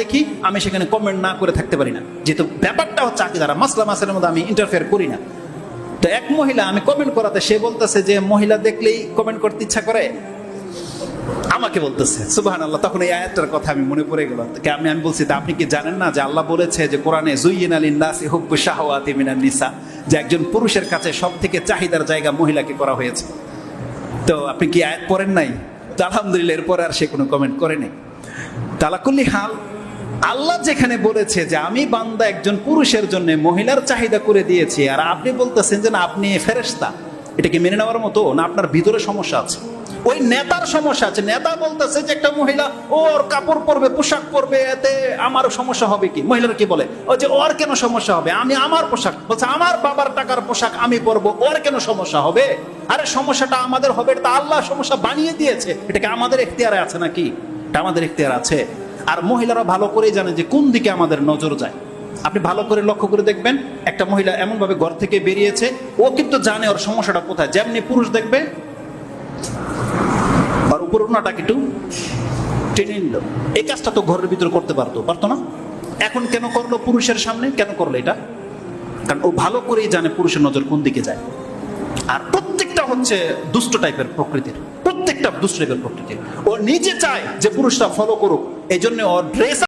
দেখি, আমি সেখানে কমেন্ট না করে থাকতে পারি না। যেহেতু ব্যাপারটা হচ্ছে আকিদারা মাসলা মাসের মধ্যে আমি ইন্টারফেয়ার করি না। তো এক মহিলা, আমি কমেন্ট করাতে, সে বলতেছে যে, মহিলা দেখলেই কমেন্ট করতে ইচ্ছা করে? আমাকে বলতেছে সুবাহান আল্লাহ তখন এই আয়াতটার কথা আমি মনে পড়ে গেল। আমি আমি বলছি, তা আপনি কি জানেন না যে আল্লাহ বলেছে যে, কোরআনে জুইন আলিন নাসি হুব্বু শাহওয়াতি মিনান নিসা? যে একজন পুরুষের কাছে সব থেকে চাহিদার জায়গা মহিলাকে করা হয়েছে। তো আপনি কি আয়াত পড়েন নাই? তো আলহামদুলিল্লাহ, এরপরে আর সে কোনো কমেন্ট করেনি। তালাকুল্লি হাল আল্লাহ যেখানে বলেছে যে আমি বান্দা একজন পুরুষের জন্য মহিলার চাহিদা করে দিয়েছি, আর আপনি বলতেছেন যে না, আপনি ফেরেস্তা এটাকে মেনে নেওয়ার মতো? না, আপনার ভিতরে সমস্যা আছে? ওই নেতার সমস্যা আছে। নেতা বলতেছে যে একটা মহিলা ওর কাপড় পরবে, পোশাক পরবে, এতে আমার সমস্যা হবে কি? মহিলারা কি বলে? ও যে ওর কেন সমস্যা হবে? আমি আমার পোশাক, বলছে, আমার বাবার টাকার পোশাক আমি পরবো, ওর কেন সমস্যা হবে? আরে সমস্যাটা আমাদের হবে, এটা আল্লাহ সমস্যা বানিয়ে দিয়েছে। এটাকে আমাদের এখতিয়ারে আছে নাকি? এটা আমাদের এখতিয়ার আছে। আর মহিলারা ভালো করেই জানে যে কোন দিকে আমাদের নজর যায়। আপনি ভালো করে লক্ষ্য করে দেখবেন, একটা মহিলা এমন ভাবে ঘর থেকে বেরিয়েছে, ও কিন্তু জানে ওর সমস্যাটা কোথায়। যেমনি পুরুষ দেখবে, আর উপর ওনাটাকে একটু টেনে নিল। এই কাজটা তো ঘরের ভিতরে করতে পারতো পারতো না? এখন কেন করল পুরুষের সামনে? কেন করল এটা? কারণ ও ভালো করেই জানে পুরুষের নজর কোন দিকে যায়। আর প্রত্যেকটা হচ্ছে দুষ্ট টাইপের প্রকৃতির। প্রত্যেকটা দুষ্ট প্রকৃতি। ও নিজে চায় যে পুরুষরা ফলো করুক। এই জন্য ওর ড্রেস